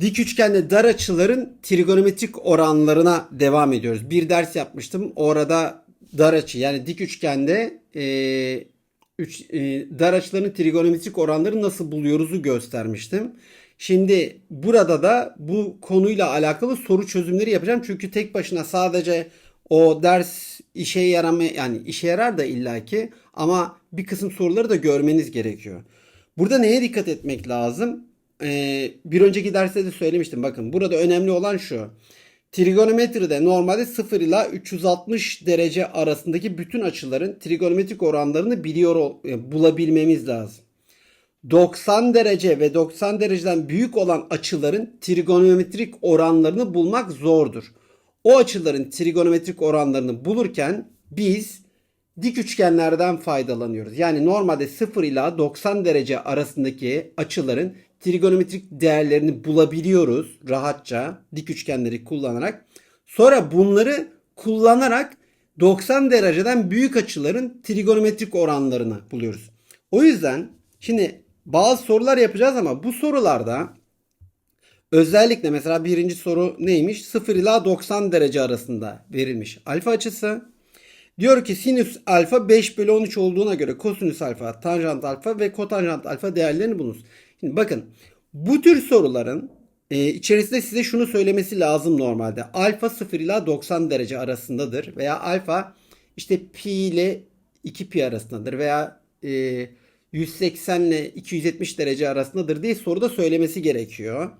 Dik üçgende dar açıların trigonometrik oranlarına devam ediyoruz. Bir ders yapmıştım. Orada dar açı yani dik üçgende e, üç, e, dar açıların trigonometrik oranları nasıl buluyoruzu göstermiştim. Şimdi burada da bu konuyla alakalı soru çözümleri yapacağım. Çünkü tek başına sadece o ders işe yaramaya yani işe yarar da illaki ama bir kısım soruları da görmeniz gerekiyor. Burada neye dikkat etmek lazım? Ee, bir önceki derste de söylemiştim. Bakın burada önemli olan şu. Trigonometride normalde 0 ila 360 derece arasındaki bütün açıların trigonometrik oranlarını biliyor e, bulabilmemiz lazım. 90 derece ve 90 dereceden büyük olan açıların trigonometrik oranlarını bulmak zordur. O açıların trigonometrik oranlarını bulurken biz dik üçgenlerden faydalanıyoruz. Yani normalde 0 ila 90 derece arasındaki açıların trigonometrik değerlerini bulabiliyoruz rahatça dik üçgenleri kullanarak. Sonra bunları kullanarak 90 dereceden büyük açıların trigonometrik oranlarını buluyoruz. O yüzden şimdi bazı sorular yapacağız ama bu sorularda özellikle mesela birinci soru neymiş? 0 ila 90 derece arasında verilmiş alfa açısı. Diyor ki sinüs alfa 5 bölü 13 olduğuna göre kosinüs alfa, tanjant alfa ve kotanjant alfa değerlerini bulunuz. Şimdi bakın bu tür soruların e, içerisinde size şunu söylemesi lazım normalde. Alfa 0 ila 90 derece arasındadır veya alfa işte pi ile 2 pi arasındadır veya e, 180 ile 270 derece arasındadır diye soruda söylemesi gerekiyor.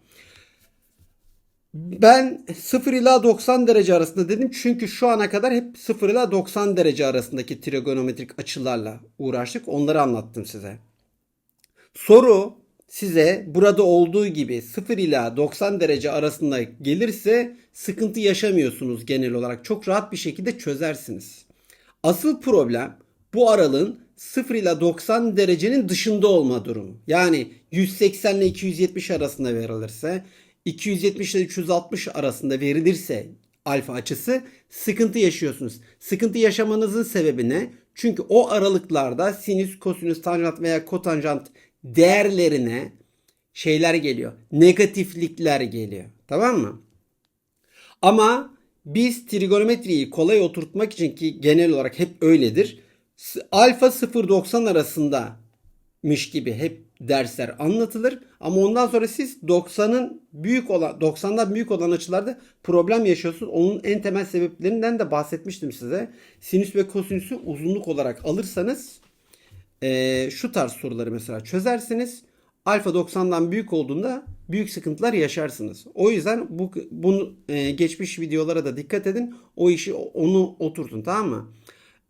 Ben 0 ila 90 derece arasında dedim çünkü şu ana kadar hep 0 ila 90 derece arasındaki trigonometrik açılarla uğraştık. Onları anlattım size. Soru size burada olduğu gibi 0 ila 90 derece arasında gelirse sıkıntı yaşamıyorsunuz genel olarak. Çok rahat bir şekilde çözersiniz. Asıl problem bu aralığın 0 ile 90 derecenin dışında olma durumu. Yani 180 ile 270 arasında verilirse 270 ile 360 arasında verilirse alfa açısı sıkıntı yaşıyorsunuz. Sıkıntı yaşamanızın sebebi ne? Çünkü o aralıklarda sinüs, kosinüs, tanjant veya kotanjant değerlerine şeyler geliyor. Negatiflikler geliyor. Tamam mı? Ama biz trigonometriyi kolay oturtmak için ki genel olarak hep öyledir. Alfa 0-90 arasındamış gibi hep dersler anlatılır. Ama ondan sonra siz 90'ın büyük olan 90'dan büyük olan açılarda problem yaşıyorsunuz. Onun en temel sebeplerinden de bahsetmiştim size. Sinüs ve kosinüsü uzunluk olarak alırsanız eee, şu tarz soruları mesela çözersiniz. Alfa 90'dan büyük olduğunda büyük sıkıntılar yaşarsınız. O yüzden bu bunu eee, geçmiş videolara da dikkat edin. O işi onu oturtun tamam mı?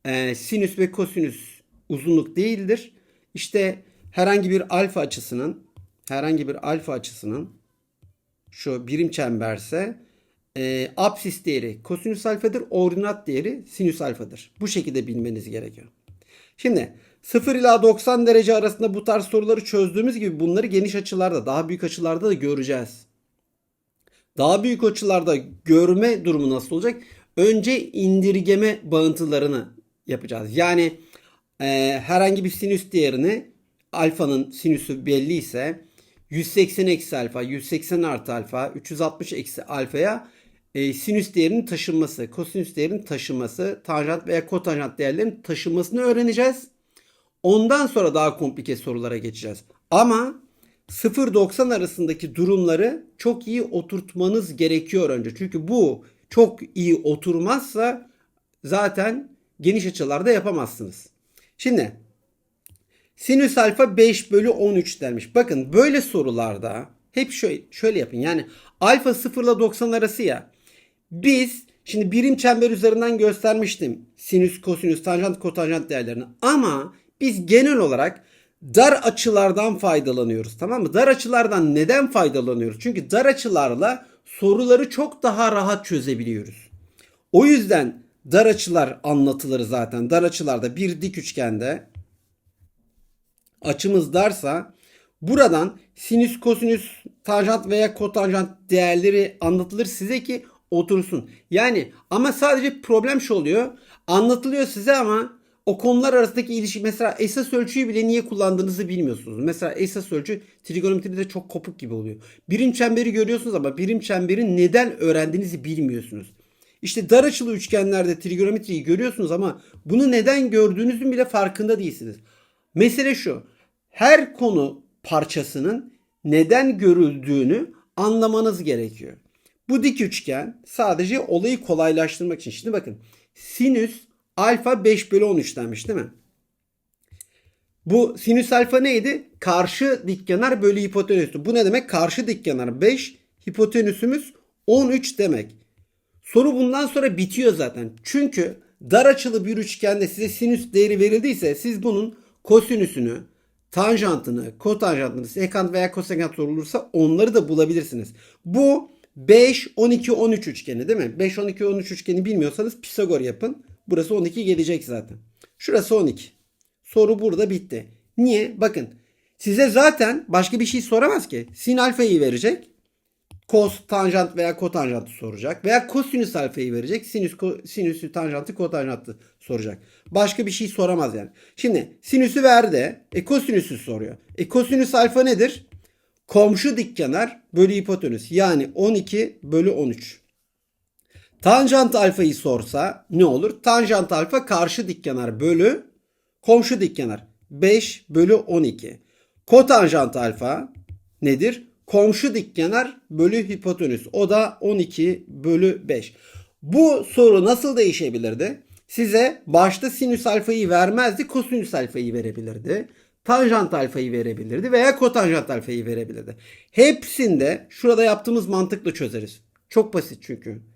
Eee, sinüs ve kosinüs uzunluk değildir. İşte herhangi bir alfa açısının herhangi bir alfa açısının şu birim çemberse eee apsis değeri kosinüs alfadır, ordinat değeri sinüs alfadır. Bu şekilde bilmeniz gerekiyor. Şimdi 0 ila 90 derece arasında bu tarz soruları çözdüğümüz gibi bunları geniş açılarda, daha büyük açılarda da göreceğiz. Daha büyük açılarda görme durumu nasıl olacak? Önce indirgeme bağıntılarını yapacağız. Yani e, herhangi bir sinüs değerini alfanın sinüsü belli ise 180 eksi alfa, 180 artı alfa, 360 eksi alfaya e, sinüs değerinin taşınması, kosinüs değerinin taşınması, tanjant veya kotanjant değerlerinin taşınmasını öğreneceğiz. Ondan sonra daha komplike sorulara geçeceğiz. Ama 0-90 arasındaki durumları çok iyi oturtmanız gerekiyor önce. Çünkü bu çok iyi oturmazsa zaten geniş açılarda yapamazsınız. Şimdi sinüs alfa 5 bölü 13 denmiş. Bakın böyle sorularda hep şöyle, şöyle yapın. Yani alfa 0 ile 90 arası ya. Biz şimdi birim çember üzerinden göstermiştim. Sinüs, kosinüs, tanjant, kotanjant değerlerini. Ama biz genel olarak dar açılardan faydalanıyoruz. Tamam mı? Dar açılardan neden faydalanıyoruz? Çünkü dar açılarla soruları çok daha rahat çözebiliyoruz. O yüzden dar açılar anlatılır zaten. Dar açılarda bir dik üçgende açımız darsa buradan sinüs, kosinüs, tanjant veya kotanjant değerleri anlatılır size ki otursun. Yani ama sadece problem şu oluyor. Anlatılıyor size ama o konular arasındaki ilişki mesela esas ölçüyü bile niye kullandığınızı bilmiyorsunuz. Mesela esas ölçü trigonometride çok kopuk gibi oluyor. Birim çemberi görüyorsunuz ama birim çemberin neden öğrendiğinizi bilmiyorsunuz. İşte dar açılı üçgenlerde trigonometriyi görüyorsunuz ama bunu neden gördüğünüzün bile farkında değilsiniz. Mesele şu. Her konu parçasının neden görüldüğünü anlamanız gerekiyor. Bu dik üçgen sadece olayı kolaylaştırmak için. Şimdi bakın sinüs alfa 5 bölü 13 denmiş değil mi? Bu sinüs alfa neydi? Karşı dikkenar bölü hipotenüstü. Bu ne demek? Karşı dikkenar 5, hipotenüsümüz 13 demek. Soru bundan sonra bitiyor zaten. Çünkü dar açılı bir üçgende size sinüs değeri verildiyse siz bunun kosinüsünü, tanjantını, kotanjantını, sekant veya kosekant sorulursa onları da bulabilirsiniz. Bu 5, 12, 13 üçgeni değil mi? 5, 12, 13 üçgeni bilmiyorsanız Pisagor yapın. Burası 12 gelecek zaten. Şurası 12. Soru burada bitti. Niye? Bakın size zaten başka bir şey soramaz ki. Sin alfayı verecek. Kos, tanjant veya kotanjantı soracak. Veya kosinüs alfayı verecek. Sinüs, ko, sinüsü, tanjantı, kotanjantı soracak. Başka bir şey soramaz yani. Şimdi sinüsü verdi. E kosinüsü soruyor. E kosinüs alfa nedir? Komşu dikkenar bölü hipotenüs. Yani 12 bölü 13. Tanjant alfayı sorsa ne olur? Tanjant alfa karşı dikkenar bölü komşu dikkenar. 5 bölü 12. Kotanjant alfa nedir? Komşu dikkenar bölü hipotenüs. O da 12 bölü 5. Bu soru nasıl değişebilirdi? Size başta sinüs alfayı vermezdi, kosinüs alfayı verebilirdi. Tanjant alfayı verebilirdi veya kotanjant alfayı verebilirdi. Hepsinde şurada yaptığımız mantıkla çözeriz. Çok basit çünkü.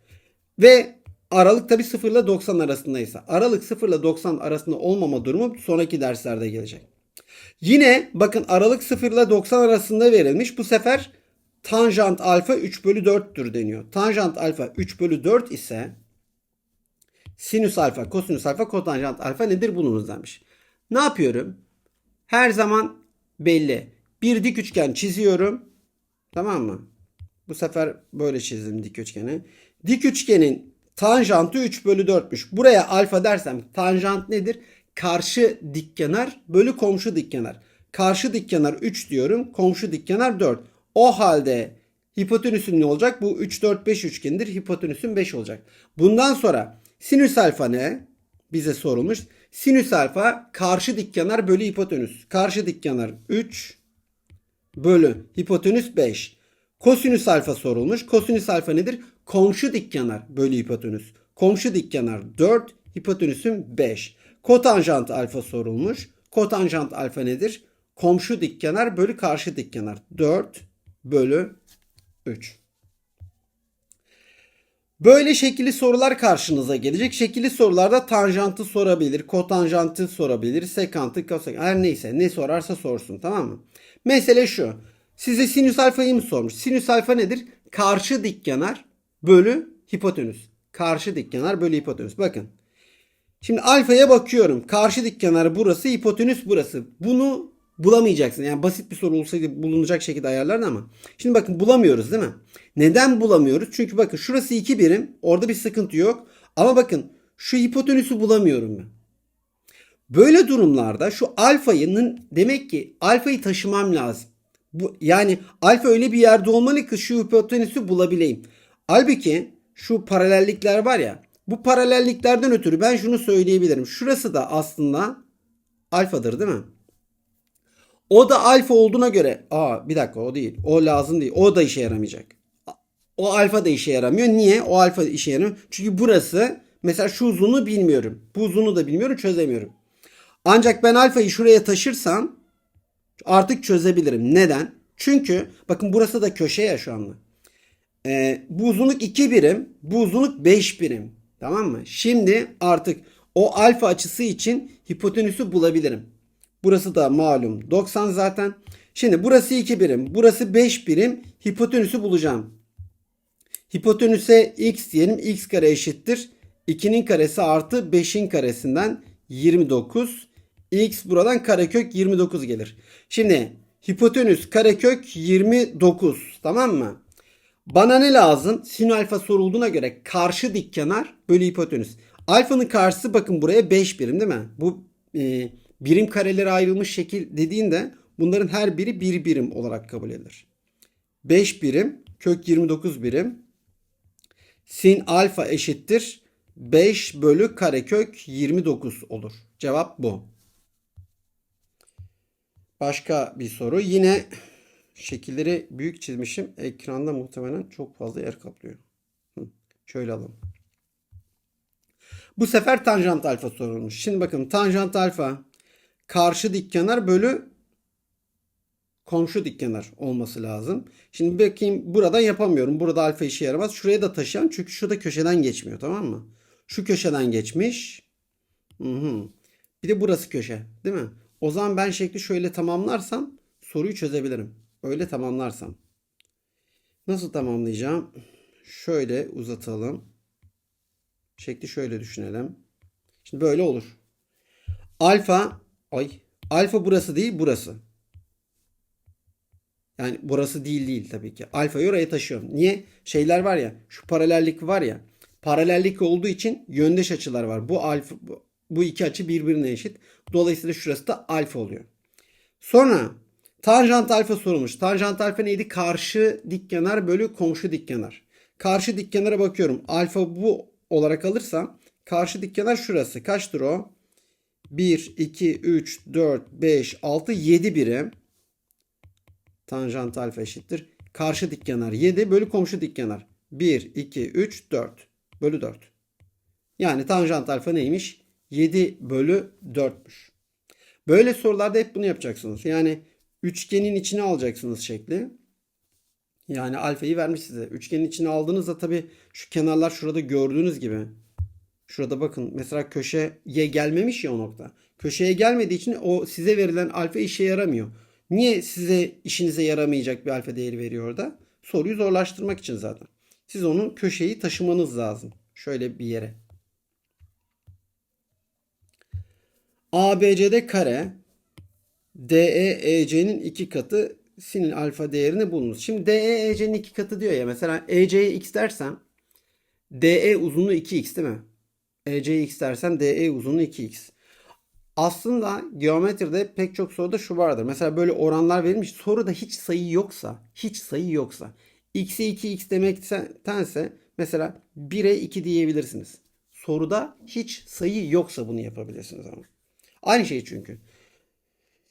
Ve aralık tabi 0 ile 90 arasındaysa. Aralık 0 ile 90 arasında olmama durumu sonraki derslerde gelecek. Yine bakın aralık 0 ile 90 arasında verilmiş. Bu sefer tanjant alfa 3 bölü 4'tür deniyor. Tanjant alfa 3 bölü 4 ise sinüs alfa, kosinüs alfa, kotanjant alfa nedir bulunuz demiş. Ne yapıyorum? Her zaman belli. Bir dik üçgen çiziyorum. Tamam mı? Bu sefer böyle çizdim dik üçgeni. Dik üçgenin tanjantı 3 bölü 4'müş. Buraya alfa dersem tanjant nedir? Karşı dikkenar bölü komşu dikkenar. Karşı dikkenar 3 diyorum. Komşu dikkenar 4. O halde hipotenüsün ne olacak? Bu 3, 4, 5 üçgenidir. Hipotenüsün 5 olacak. Bundan sonra sinüs alfa ne? Bize sorulmuş. Sinüs alfa karşı dikkenar bölü hipotenüs. Karşı dikkenar 3 bölü hipotenüs 5. Kosinüs alfa sorulmuş. Kosinüs alfa nedir? Komşu dikkenar bölü hipotenüs. Komşu dikkenar 4, hipotenüsün 5. Kotanjant alfa sorulmuş. Kotanjant alfa nedir? Komşu dikkenar bölü karşı dikkenar. 4 bölü 3. Böyle şekilli sorular karşınıza gelecek. Şekilli sorularda tanjantı sorabilir, kotanjantı sorabilir, sekantı, kosekantı her neyse ne sorarsa sorsun tamam mı? Mesele şu. Size sinüs alfayı mı sormuş? Sinüs alfa nedir? Karşı dikkenar bölü hipotenüs. Karşı dikkenar bölü hipotenüs. Bakın. Şimdi alfaya bakıyorum. Karşı dikkenar burası, hipotenüs burası. Bunu bulamayacaksın. Yani basit bir soru olsaydı bulunacak şekilde ayarlardın ama. Şimdi bakın bulamıyoruz değil mi? Neden bulamıyoruz? Çünkü bakın şurası 2 birim. Orada bir sıkıntı yok. Ama bakın şu hipotenüsü bulamıyorum ben. Böyle durumlarda şu alfayının demek ki alfayı taşımam lazım. Bu, yani alfa öyle bir yerde olmalı ki şu hipotenüsü bulabileyim. Halbuki şu paralellikler var ya bu paralelliklerden ötürü ben şunu söyleyebilirim. Şurası da aslında alfadır değil mi? O da alfa olduğuna göre aa bir dakika o değil. O lazım değil. O da işe yaramayacak. O alfa da işe yaramıyor. Niye? O alfa işe yaramıyor. Çünkü burası mesela şu uzunluğu bilmiyorum. Bu uzunluğu da bilmiyorum çözemiyorum. Ancak ben alfayı şuraya taşırsam artık çözebilirim. Neden? Çünkü bakın burası da köşe ya şu anda. Ee, bu uzunluk 2 birim. Bu uzunluk 5 birim. Tamam mı? Şimdi artık o alfa açısı için hipotenüsü bulabilirim. Burası da malum 90 zaten. Şimdi burası 2 birim. Burası 5 birim. Hipotenüsü bulacağım. Hipotenüse x diyelim. x kare eşittir. 2'nin karesi artı 5'in karesinden 29. x buradan karekök 29 gelir. Şimdi hipotenüs karekök 29. Tamam mı? Bana ne lazım? Sin alfa sorulduğuna göre karşı dik kenar bölü hipotenüs. Alfanın karşısı bakın buraya 5 birim değil mi? Bu e, birim karelere ayrılmış şekil dediğinde bunların her biri bir birim olarak kabul edilir. 5 birim kök 29 birim sin alfa eşittir 5 bölü karekök 29 olur. Cevap bu. Başka bir soru. Yine şekilleri büyük çizmişim. Ekranda muhtemelen çok fazla yer kaplıyor. Hı, Şöyle alalım. Bu sefer tanjant alfa sorulmuş. Şimdi bakın tanjant alfa karşı dikkenar bölü komşu dikkenar olması lazım. Şimdi bakayım buradan yapamıyorum. Burada alfa işe yaramaz. Şuraya da taşıyan çünkü şurada köşeden geçmiyor tamam mı? Şu köşeden geçmiş. Hı hı. Bir de burası köşe değil mi? O zaman ben şekli şöyle tamamlarsam soruyu çözebilirim. Öyle tamamlarsam. Nasıl tamamlayacağım? Şöyle uzatalım. Şekli şöyle düşünelim. Şimdi böyle olur. Alfa ay alfa burası değil burası. Yani burası değil değil tabii ki. Alfayı oraya taşıyorum. Niye? Şeyler var ya şu paralellik var ya. Paralellik olduğu için yöndeş açılar var. Bu alfa bu, iki açı birbirine eşit. Dolayısıyla şurası da alfa oluyor. Sonra tanjant alfa sorulmuş. Tanjant alfa neydi? Karşı dikkenar bölü komşu dikkenar. Karşı dikkenara bakıyorum. Alfa bu olarak alırsam karşı dikkenar şurası. Kaçtır o? 1, 2, 3, 4, 5, 6, 7 birim. Tanjant alfa eşittir. Karşı dikkenar 7 bölü komşu dikkenar. 1, 2, 3, 4 bölü 4. Yani tanjant alfa neymiş? 7 bölü 4'müş. Böyle sorularda hep bunu yapacaksınız. Yani üçgenin içine alacaksınız şekli. Yani alfayı vermiş size. Üçgenin içine aldığınızda tabii şu kenarlar şurada gördüğünüz gibi. Şurada bakın mesela köşeye gelmemiş ya o nokta. Köşeye gelmediği için o size verilen alfa işe yaramıyor. Niye size işinize yaramayacak bir alfa değeri veriyor orada? Soruyu zorlaştırmak için zaten. Siz onun köşeyi taşımanız lazım. Şöyle bir yere. ABCD kare DEEC'nin iki katı sinin alfa değerini bulunuz. Şimdi DEEC'nin iki katı diyor ya. Mesela EC'ye x dersem DE uzunluğu 2x değil mi? EC'ye x dersem DE uzunluğu 2x. Aslında geometride pek çok soruda şu vardır. Mesela böyle oranlar verilmiş. Soruda hiç sayı yoksa, hiç sayı yoksa x'e 2x demektense mesela 1'e 2 diyebilirsiniz. Soruda hiç sayı yoksa bunu yapabilirsiniz ama. Aynı şey çünkü.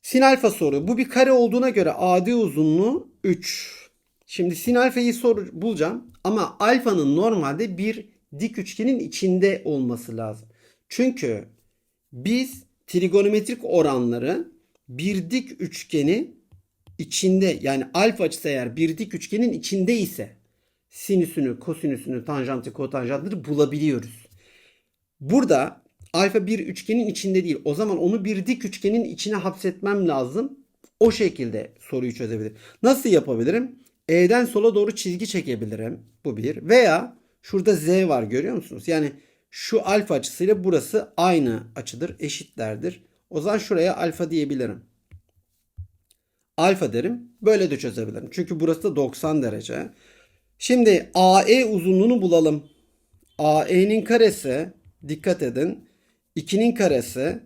Sin alfa soru. Bu bir kare olduğuna göre AD uzunluğu 3. Şimdi sin alfayı sor bulacağım ama alfanın normalde bir dik üçgenin içinde olması lazım. Çünkü biz trigonometrik oranları bir dik üçgeni içinde yani alfa açısı eğer bir dik üçgenin içinde ise sinüsünü, kosinüsünü, tanjantı, kotanjantları bulabiliyoruz. Burada alfa bir üçgenin içinde değil. O zaman onu bir dik üçgenin içine hapsetmem lazım. O şekilde soruyu çözebilirim. Nasıl yapabilirim? E'den sola doğru çizgi çekebilirim. Bu bir. Veya şurada Z var görüyor musunuz? Yani şu alfa açısıyla burası aynı açıdır. Eşitlerdir. O zaman şuraya alfa diyebilirim. Alfa derim. Böyle de çözebilirim. Çünkü burası da 90 derece. Şimdi AE uzunluğunu bulalım. AE'nin karesi dikkat edin. 2'nin karesi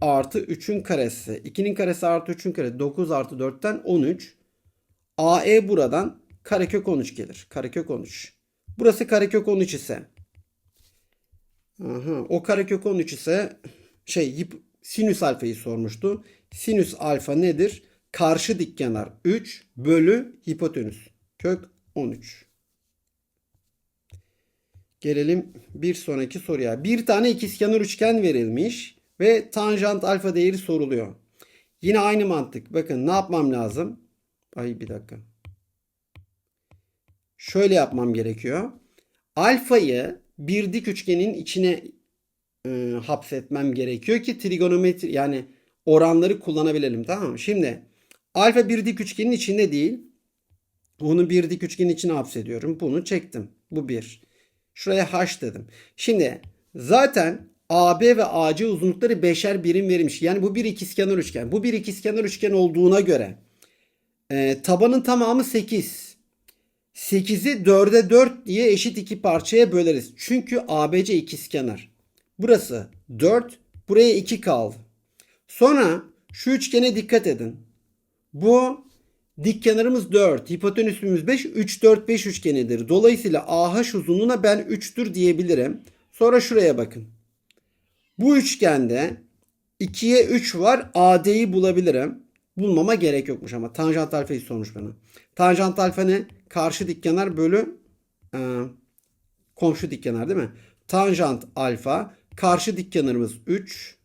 artı 3'ün karesi. 2'nin karesi artı 3'ün karesi. 9 artı 4'ten 13. AE buradan karekök 13 gelir. Karekök 13. Burası karekök 13 ise. Aha, o karekök 13 ise şey sinüs alfayı sormuştu. Sinüs alfa nedir? Karşı dikkenar 3 bölü hipotenüs. Kök 13. Gelelim bir sonraki soruya. Bir tane ikizkenar üçgen verilmiş ve tanjant alfa değeri soruluyor. Yine aynı mantık. Bakın ne yapmam lazım? Ay bir dakika. Şöyle yapmam gerekiyor. Alfayı bir dik üçgenin içine e, hapsetmem gerekiyor ki trigonometri yani oranları kullanabilelim tamam mı? Şimdi alfa bir dik üçgenin içinde değil. Onu bir dik üçgenin içine hapsediyorum. Bunu çektim. Bu bir. Şuraya h dedim. Şimdi zaten AB ve AC uzunlukları beşer birim verilmiş. Yani bu bir ikizkenar üçgen. Bu bir ikizkenar üçgen olduğuna göre e, tabanın tamamı 8. 8'i 4'e 4 diye eşit iki parçaya böleriz. Çünkü ABC ikizkenar. Burası 4. Buraya 2 kaldı. Sonra şu üçgene dikkat edin. Bu dik kenarımız 4. Hipotenüsümüz 5. 3, 4, 5 üçgenidir. Dolayısıyla AH uzunluğuna ben 3'tür diyebilirim. Sonra şuraya bakın. Bu üçgende 2'ye 3 var. AD'yi bulabilirim. Bulmama gerek yokmuş ama. Tanjant alfayı sormuş bana. Tanjant alfa ne? Karşı dik kenar bölü e, komşu dik kenar değil mi? Tanjant alfa karşı dik kenarımız 3.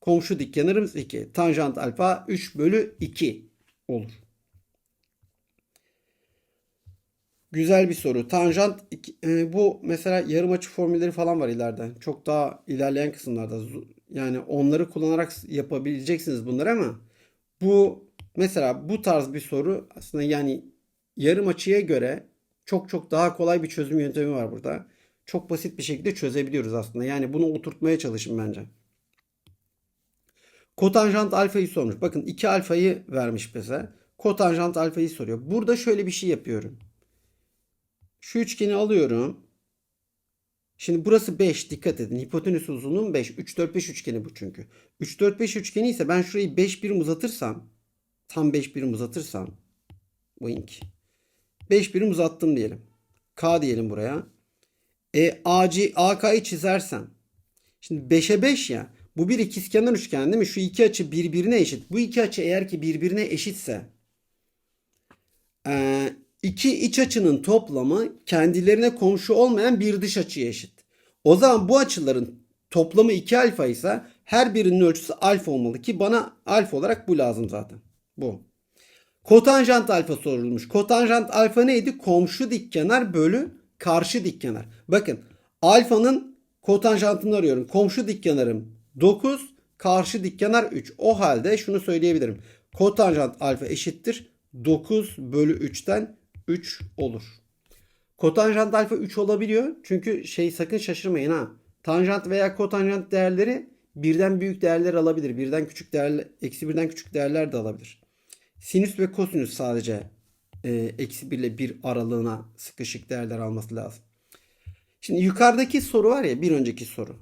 Komşu dik kenarımız 2. Tanjant alfa 3 bölü 2 olur. Güzel bir soru. Tanjant e, bu mesela yarım açı formülleri falan var ileride. Çok daha ilerleyen kısımlarda. Yani onları kullanarak yapabileceksiniz bunları ama bu mesela bu tarz bir soru aslında yani yarım açıya göre çok çok daha kolay bir çözüm yöntemi var burada. Çok basit bir şekilde çözebiliyoruz aslında. Yani bunu oturtmaya çalışın bence. Kotanjant alfayı sormuş. Bakın 2 alfayı vermiş bize. Kotanjant alfayı soruyor. Burada şöyle bir şey yapıyorum. Şu üçgeni alıyorum. Şimdi burası 5 dikkat edin. Hipotenüs uzunluğum 5. 3 4 5 üçgeni bu çünkü. 3 4 5 üçgeni ise ben şurayı 5 birim uzatırsam tam 5 birim uzatırsam boink. 5 birim uzattım diyelim. K diyelim buraya. E AC AK'yı çizersem Şimdi 5'e 5 ya. Bu bir ikizkenar üçgen değil mi? Şu iki açı birbirine eşit. Bu iki açı eğer ki birbirine eşitse ee, iki iç açının toplamı kendilerine komşu olmayan bir dış açıya eşit. O zaman bu açıların toplamı 2 alfa ise her birinin ölçüsü alfa olmalı ki bana alfa olarak bu lazım zaten. Bu. Kotanjant alfa sorulmuş. Kotanjant alfa neydi? Komşu dikkenar bölü karşı dikkenar. Bakın alfanın kotanjantını arıyorum. Komşu dikkenarım 9, karşı dikkenar 3. O halde şunu söyleyebilirim. Kotanjant alfa eşittir 9 bölü 3'ten 3 olur. Kotanjant alfa 3 olabiliyor. Çünkü şey sakın şaşırmayın ha. Tanjant veya kotanjant değerleri birden büyük değerler alabilir. Birden küçük değerler, eksi birden küçük değerler de alabilir. Sinüs ve kosinüs sadece e, eksi 1 ile 1 aralığına sıkışık değerler alması lazım. Şimdi yukarıdaki soru var ya bir önceki soru.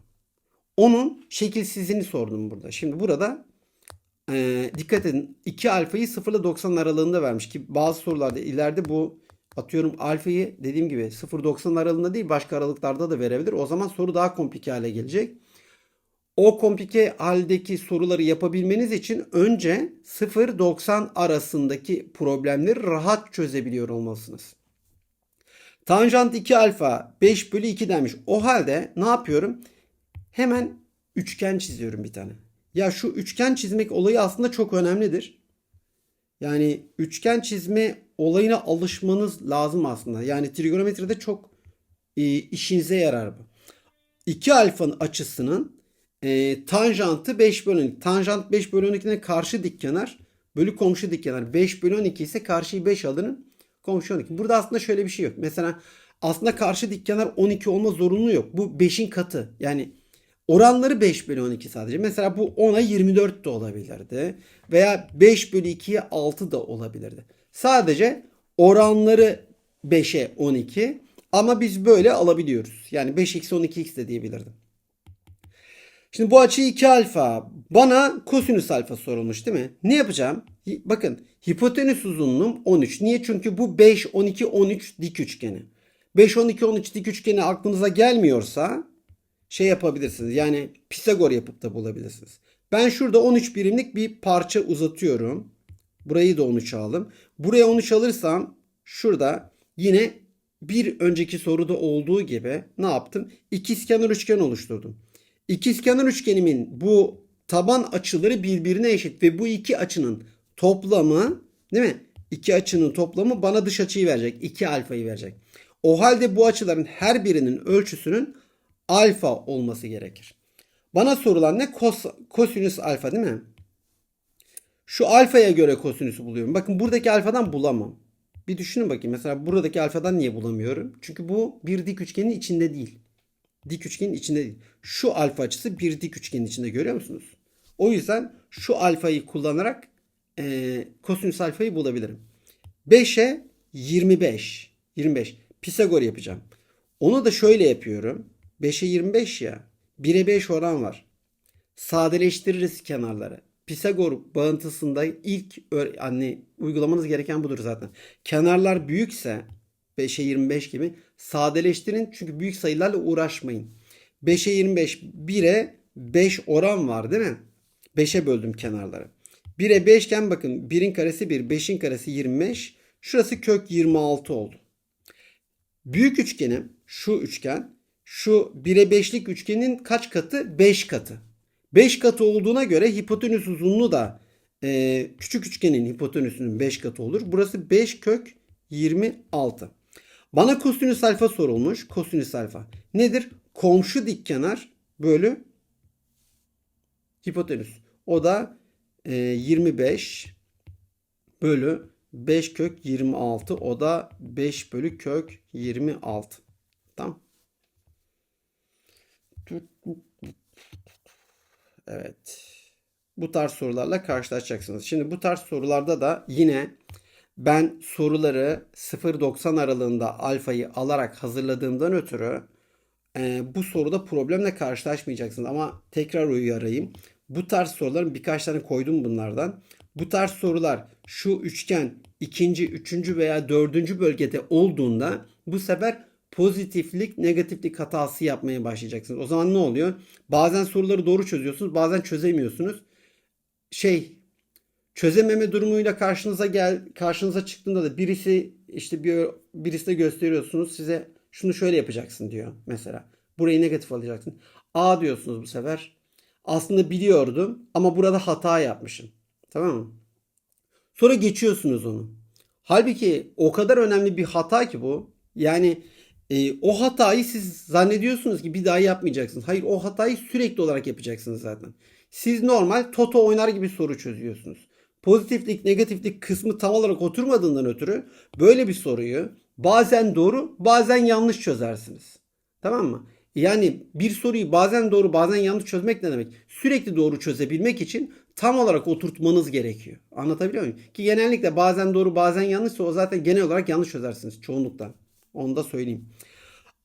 Onun şekilsizliğini sordum burada. Şimdi burada e, dikkat edin 2 alfayı 0 ile 90 aralığında vermiş ki bazı sorularda ileride bu atıyorum alfayı dediğim gibi 0-90 aralığında değil başka aralıklarda da verebilir. O zaman soru daha komplike hale gelecek. O komplike haldeki soruları yapabilmeniz için önce 0-90 arasındaki problemleri rahat çözebiliyor olmalısınız. Tanjant 2 alfa 5 bölü 2 demiş. O halde ne yapıyorum? Hemen üçgen çiziyorum bir tane. Ya şu üçgen çizmek olayı aslında çok önemlidir. Yani üçgen çizme olayına alışmanız lazım aslında. Yani trigonometride çok e, işinize yarar bu. 2 alfanın açısının e, tanjantı 5 bölü 12. Tanjant 5 bölü 12'ne karşı dik kenar bölü komşu dik kenar. 5 bölü 12 ise karşıyı 5 alırım. Komşu 12. Burada aslında şöyle bir şey yok. Mesela aslında karşı dik kenar 12 olma zorunluluğu yok. Bu 5'in katı. Yani oranları 5 bölü 12 sadece. Mesela bu 10'a 24 de olabilirdi. Veya 5 bölü 2'ye 6 da olabilirdi. Sadece oranları 5'e 12 ama biz böyle alabiliyoruz. Yani 5 eksi 12x de diyebilirdim. Şimdi bu açı 2 alfa. Bana kosinüs alfa sorulmuş değil mi? Ne yapacağım? Bakın hipotenüs uzunluğum 13. Niye? Çünkü bu 5, 12, 13 dik üçgeni. 5, 12, 13 dik üçgeni aklınıza gelmiyorsa şey yapabilirsiniz. Yani Pisagor yapıp da bulabilirsiniz. Ben şurada 13 birimlik bir parça uzatıyorum. Burayı da 13 aldım. Buraya 13 alırsam şurada yine bir önceki soruda olduğu gibi ne yaptım? İkizkenar üçgen oluşturdum. İkizkenar üçgenimin bu taban açıları birbirine eşit ve bu iki açının toplamı değil mi? İki açının toplamı bana dış açıyı verecek. 2 alfayı verecek. O halde bu açıların her birinin ölçüsünün alfa olması gerekir. Bana sorulan ne? Kos, kosinüs alfa değil mi? Şu alfaya göre kosinüsü buluyorum. Bakın buradaki alfadan bulamam. Bir düşünün bakayım. Mesela buradaki alfadan niye bulamıyorum? Çünkü bu bir dik üçgenin içinde değil. Dik üçgenin içinde değil. Şu alfa açısı bir dik üçgenin içinde görüyor musunuz? O yüzden şu alfayı kullanarak e, kosinüs alfayı bulabilirim. 5'e 25. 25. Pisagor yapacağım. Onu da şöyle yapıyorum. 5'e 25 ya. 1'e 5 oran var. Sadeleştiririz kenarları. Pisagor bağıntısında ilk hani uygulamanız gereken budur zaten. Kenarlar büyükse 5'e 25 gibi sadeleştirin çünkü büyük sayılarla uğraşmayın. 5'e 25 1'e 5 oran var değil mi? 5'e böldüm kenarları. 1'e 5 iken bakın 1'in karesi 1, 5'in karesi 25. Şurası kök 26 oldu. Büyük üçgenim şu üçgen şu 1'e 5'lik üçgenin kaç katı? 5 katı. 5 katı olduğuna göre hipotenüs uzunluğu da e, küçük üçgenin hipotenüsünün 5 katı olur. Burası 5 kök 26. Bana kosinüs alfa sorulmuş. Kosinüs alfa nedir? Komşu dik kenar bölü hipotenüs. O da e, 25 bölü 5 kök 26. O da 5 bölü kök 26. Tamam. Evet. Bu tarz sorularla karşılaşacaksınız. Şimdi bu tarz sorularda da yine ben soruları 0-90 aralığında alfayı alarak hazırladığımdan ötürü e, bu soruda problemle karşılaşmayacaksınız. Ama tekrar uyarayım. Bu tarz soruların birkaç tane koydum bunlardan. Bu tarz sorular şu üçgen ikinci, üçüncü veya dördüncü bölgede olduğunda bu sefer pozitiflik, negatiflik hatası yapmaya başlayacaksınız. O zaman ne oluyor? Bazen soruları doğru çözüyorsunuz, bazen çözemiyorsunuz. Şey, çözememe durumuyla karşınıza gel karşınıza çıktığında da birisi işte bir birisi de gösteriyorsunuz size şunu şöyle yapacaksın diyor mesela. Burayı negatif alacaksın. A diyorsunuz bu sefer. Aslında biliyordum ama burada hata yapmışım. Tamam mı? Sonra geçiyorsunuz onu. Halbuki o kadar önemli bir hata ki bu. Yani e, o hatayı siz zannediyorsunuz ki bir daha yapmayacaksınız. Hayır o hatayı sürekli olarak yapacaksınız zaten. Siz normal toto oynar gibi soru çözüyorsunuz. Pozitiflik, negatiflik kısmı tam olarak oturmadığından ötürü böyle bir soruyu bazen doğru, bazen yanlış çözersiniz. Tamam mı? Yani bir soruyu bazen doğru, bazen yanlış çözmek ne demek? Sürekli doğru çözebilmek için tam olarak oturtmanız gerekiyor. Anlatabiliyor muyum? Ki genellikle bazen doğru, bazen yanlışsa o zaten genel olarak yanlış çözersiniz çoğunlukla. Onu da söyleyeyim.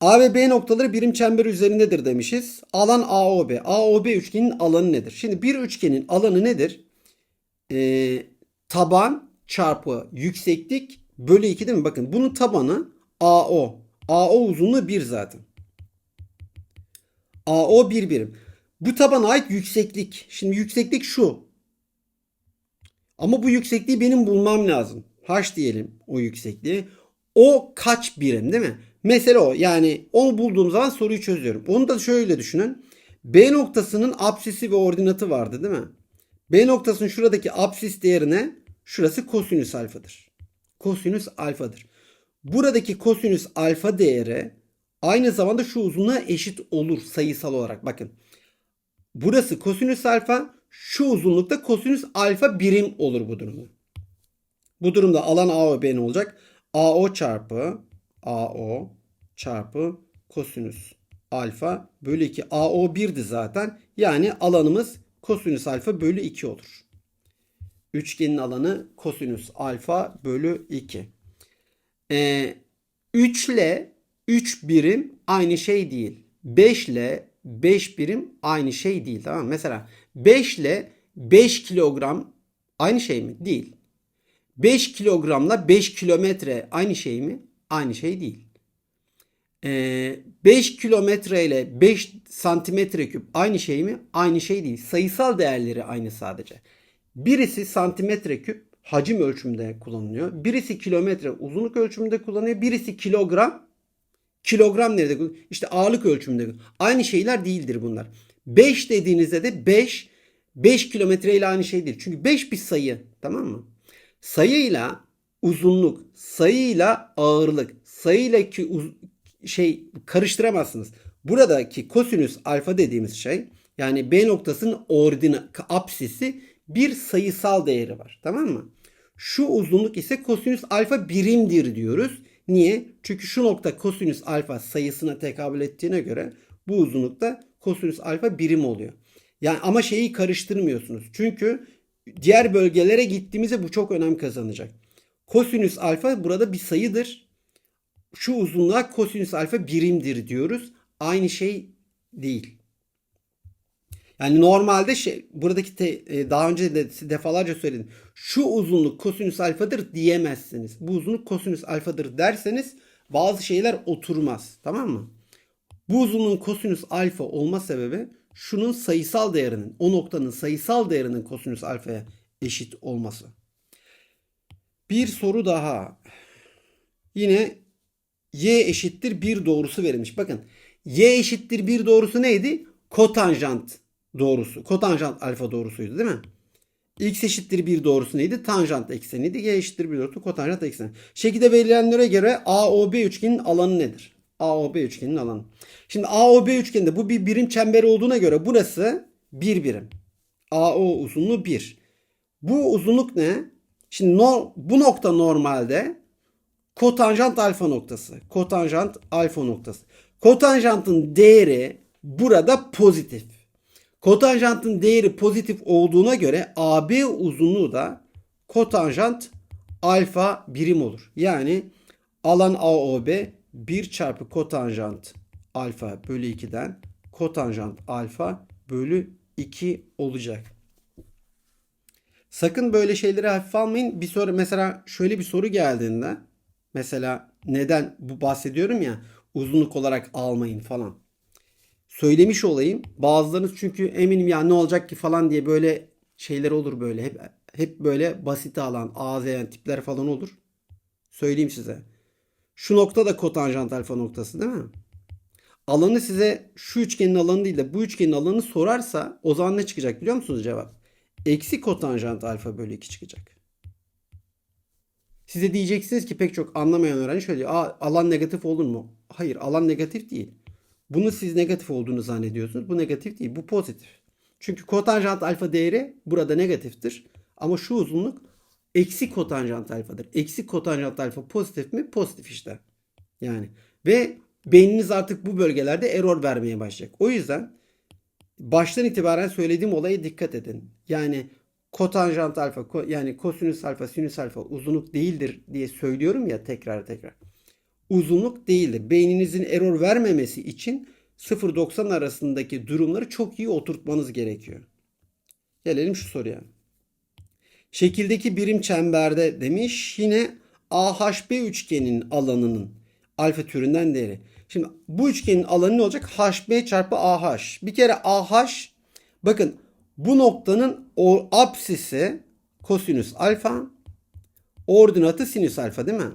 A ve B noktaları birim çember üzerindedir demişiz. Alan AOB. AOB üçgenin alanı nedir? Şimdi bir üçgenin alanı nedir? Ee, taban çarpı yükseklik bölü 2 değil mi? Bakın bunun tabanı AO. AO uzunluğu 1 zaten. AO 1 birim. Bu tabana ait yükseklik. Şimdi yükseklik şu. Ama bu yüksekliği benim bulmam lazım. H diyelim o yüksekliği. O kaç birim değil mi? Mesele o. Yani onu bulduğum zaman soruyu çözüyorum. Onu da şöyle düşünün. B noktasının apsisi ve ordinatı vardı değil mi? B noktasının şuradaki apsis değerine şurası kosinüs alfadır. Kosinüs alfadır. Buradaki kosinüs alfa değeri aynı zamanda şu uzunluğa eşit olur sayısal olarak. Bakın. Burası kosinüs alfa, şu uzunlukta kosinüs alfa birim olur bu durumda. Bu durumda alan A ve B ne olacak? AO çarpı AO çarpı kosinüs alfa bölü 2. AO 1'di zaten. Yani alanımız kosinüs alfa bölü 2 olur. Üçgenin alanı kosinüs alfa bölü 2. Ee, 3 ile 3 birim aynı şey değil. 5 ile 5 birim aynı şey değil. Tamam mı? Mesela 5 ile 5 kilogram aynı şey mi? Değil. 5 kilogramla 5 kilometre aynı şey mi? Aynı şey değil. Ee, 5 kilometre ile 5 santimetre küp aynı şey mi? Aynı şey değil. Sayısal değerleri aynı sadece. Birisi santimetre küp hacim ölçümünde kullanılıyor. Birisi kilometre uzunluk ölçümünde kullanılıyor. Birisi kilogram. Kilogram nerede kullanılıyor? İşte ağırlık ölçümünde. Aynı şeyler değildir bunlar. 5 dediğinizde de 5 5 kilometre ile aynı şey değil. Çünkü 5 bir sayı. Tamam mı? Sayıyla uzunluk, sayıyla ağırlık, sayıyla ki uz- şey karıştıramazsınız. Buradaki kosinüs alfa dediğimiz şey yani B noktasının ordina apsisi bir sayısal değeri var. Tamam mı? Şu uzunluk ise kosinüs alfa birimdir diyoruz. Niye? Çünkü şu nokta kosinüs alfa sayısına tekabül ettiğine göre bu uzunlukta kosinüs alfa birim oluyor. Yani ama şeyi karıştırmıyorsunuz. Çünkü diğer bölgelere gittiğimizde bu çok önem kazanacak. Kosinüs alfa burada bir sayıdır. Şu uzunluğa kosinüs alfa birimdir diyoruz. Aynı şey değil. Yani normalde şey buradaki te- e, daha önce de defalarca söyledim. Şu uzunluk kosinüs alfadır diyemezsiniz. Bu uzunluk kosinüs alfadır derseniz bazı şeyler oturmaz. Tamam mı? Bu uzunluğun kosinüs alfa olma sebebi şunun sayısal değerinin, o noktanın sayısal değerinin kosinüs alfaya eşit olması. Bir soru daha. Yine y eşittir 1 doğrusu verilmiş. Bakın y eşittir 1 doğrusu neydi? Kotanjant doğrusu. Kotanjant alfa doğrusuydu değil mi? X eşittir 1 doğrusu neydi? Tanjant ekseniydi. Y eşittir 1 doğrusu kotanjant ekseni. Şekilde verilenlere göre AOB üçgenin alanı nedir? AOB üçgenin alanı. Şimdi AOB üçgeninde bu bir birim çember olduğuna göre burası bir birim. AO uzunluğu 1. Bu uzunluk ne? Şimdi no, bu nokta normalde kotanjant alfa noktası. Kotanjant alfa noktası. Kotanjantın değeri burada pozitif. Kotanjantın değeri pozitif olduğuna göre AB uzunluğu da kotanjant alfa birim olur. Yani alan AOB 1 çarpı kotanjant alfa bölü 2'den kotanjant alfa bölü 2 olacak. Sakın böyle şeyleri hafife almayın. Bir soru mesela şöyle bir soru geldiğinde mesela neden bu bahsediyorum ya uzunluk olarak almayın falan. Söylemiş olayım. Bazılarınız çünkü eminim ya ne olacak ki falan diye böyle şeyler olur böyle. Hep hep böyle basite alan, ağzayan tipler falan olur. Söyleyeyim size. Şu nokta da kotanjant alfa noktası değil mi? Alanı size şu üçgenin alanı değil de bu üçgenin alanını sorarsa o zaman ne çıkacak biliyor musunuz cevap? Eksi kotanjant alfa bölü 2 çıkacak. Size diyeceksiniz ki pek çok anlamayan öğrenci şöyle diyor. Alan negatif olur mu? Hayır alan negatif değil. Bunu siz negatif olduğunu zannediyorsunuz. Bu negatif değil. Bu pozitif. Çünkü kotanjant alfa değeri burada negatiftir. Ama şu uzunluk eksi kotanjant alfadır. Eksi kotanjant alfa pozitif mi? Pozitif işte. Yani ve beyniniz artık bu bölgelerde error vermeye başlayacak. O yüzden baştan itibaren söylediğim olaya dikkat edin. Yani kotanjant alfa ko- yani kosinüs alfa sinüs alfa uzunluk değildir diye söylüyorum ya tekrar tekrar. Uzunluk değildir. Beyninizin error vermemesi için 0-90 arasındaki durumları çok iyi oturtmanız gerekiyor. Gelelim şu soruya. Şekildeki birim çemberde demiş yine AHB üçgenin alanının alfa türünden değeri. Şimdi bu üçgenin alanı ne olacak? HB çarpı AH. Bir kere AH bakın bu noktanın o apsisi kosinüs alfa ordinatı sinüs alfa değil mi?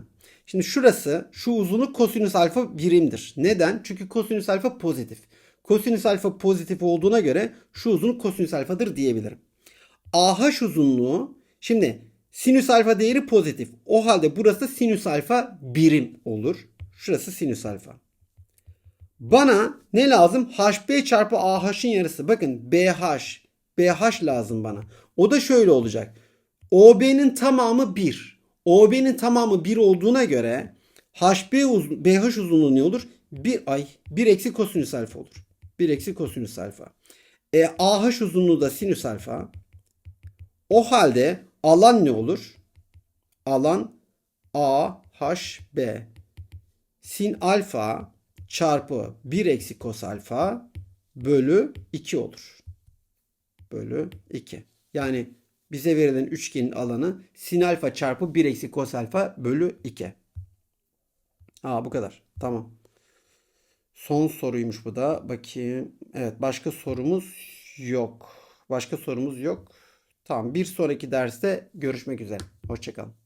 Şimdi şurası şu uzunluk kosinüs alfa birimdir. Neden? Çünkü kosinüs alfa pozitif. Kosinüs alfa pozitif olduğuna göre şu uzunluk kosinüs alfadır diyebilirim. AH uzunluğu şimdi sinüs alfa değeri pozitif. O halde burası sinüs alfa birim olur. Şurası sinüs alfa. Bana ne lazım? HB çarpı AH'ın yarısı. Bakın BH. BH lazım bana. O da şöyle olacak. OB'nin tamamı 1. OB'nin tamamı 1 olduğuna göre HB uzun, BH uzunluğu ne olur? 1 ay 1 eksi kosinüs alfa olur. 1 eksi kosinüs alfa. E, AH uzunluğu da sinüs alfa. O halde alan ne olur? Alan AHB. Sin alfa çarpı 1 eksi kos alfa bölü 2 olur. Bölü 2. Yani bize verilen üçgenin alanı sin alfa çarpı 1 eksi kos alfa bölü 2. Aa bu kadar. Tamam. Son soruymuş bu da. Bakayım. Evet başka sorumuz yok. Başka sorumuz yok. Tamam bir sonraki derste görüşmek üzere. Hoşçakalın.